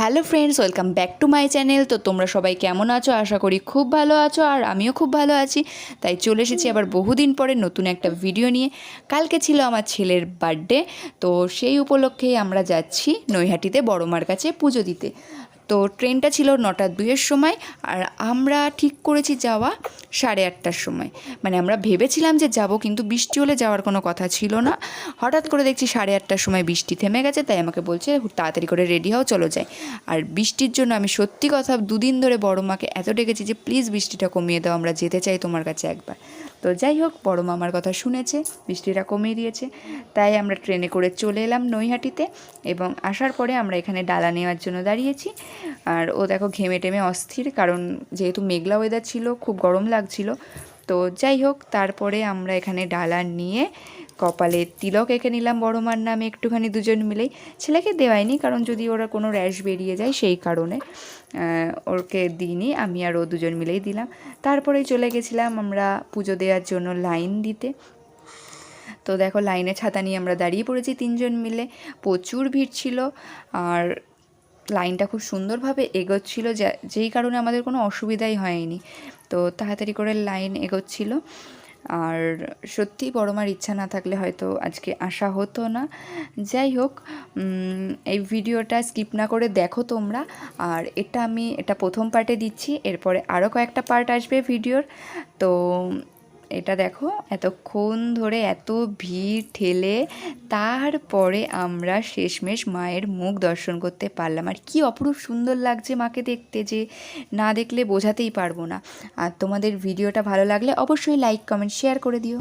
Hello friends, welcome back to my channel. তো তোমরা সবাই কেমন আছো? আশা করি খুব ভালো আছো আর আমিও খুব ভালো আছি। তাই চলে এসেছি আবার বহুদিন পরে নতুন একটা ভিডিও নিয়ে। কালকে ছিল আমার ছেলের বার্থডে, তো সেই উপলক্ষেই আমরা যাচ্ছি নৈহাটিতে বড়মার কাছে পুজো দিতে। তো ট্রেনটা ছিল নটা দুইয়ের সময় আর আমরা ঠিক করেছি যাওয়া সাড়ে আটটার সময়। মানে আমরা ভেবেছিলাম যে যাব কিন্তু বৃষ্টি হলে যাওয়ার কোনো কথা ছিল না। হঠাৎ করে দেখছি সাড়ে আটটার সময় বৃষ্টি থেমে গেছে, তাই আমাকে বলছে তাড়াতাড়ি করে রেডি হও, চলো যাই। আর বৃষ্টির জন্য আমি সত্যি কথা দুদিন ধরে বড় মাকে এত ডেকেছি যে, প্লিজ বৃষ্টিটা কমিয়ে দাও, আমরা যেতে চাই তোমার কাছে একবার। তো যাই হোক, বড় মামার কথা শুনেছে, বৃষ্টিটা কমিয়ে দিয়েছে। তাই আমরা ট্রেনে করে চলে এলাম নৈহাটিতে এবং আসার পরে আমরা এখানে ডালা নেওয়ার জন্য দাঁড়িয়েছি। আর ও দেখো ঘেমে টেমে অস্থির, কারণ যেহেতু মেঘলা ওয়েদার ছিল, খুব গরম লাগছিল। তো যাই হোক, তারপরে আমরা এখানে ডালা নিয়ে কপালে তিলক এঁকে নিলাম বড় মার নামে একটুখানি দুজন মিলেই। ছেলেকে দেওয়াইনি, কারণ যদি ওরা কোনো র্যাশ বেরিয়ে যায় সেই কারণে ওকে দিইনি, আমি আর ও দুজন মিলেই দিলাম। তারপরেই চলে গেছিলাম আমরা পুজো দেওয়ার জন্য লাইন দিতে। তো দেখো লাইনে ছাতা নিয়ে আমরা দাঁড়িয়ে পড়েছি তিনজন মিলে। প্রচুর ভিড় ছিল আর লাইনটা খুব সুন্দরভাবে এগোচ্ছিল, যা, যেই কারণে আমাদের কোনো অসুবিধাই হয়নি। তো তাড়াতাড়ি করে লাইন এগোচ্ছিল। আর সত্যি বড় মার ইচ্ছা না থাকলে হয়তো আজকে আসা হতো না। যাই হোক এই ভিডিওটা স্কিপ না করে দেখো তোমরা। আর এটা আমি, এটা প্রথম পার্টে দিচ্ছি, এরপরে আরও কয়েকটা পার্ট আসবে ভিডিওর। তো এটা দেখো, এতক্ষণ ধরে এত ভিড় ঠেলে তারপরে আমরা শেষমেশ মায়ের মুখ দর্শন করতে পারলাম। আর কি অপরূপ সুন্দর লাগছে মাকে দেখতে যে না দেখলে বোঝাতেই পারব না। আর তোমাদের ভিডিওটা ভালো লাগলে অবশ্যই লাইক কমেন্ট শেয়ার করে দিও।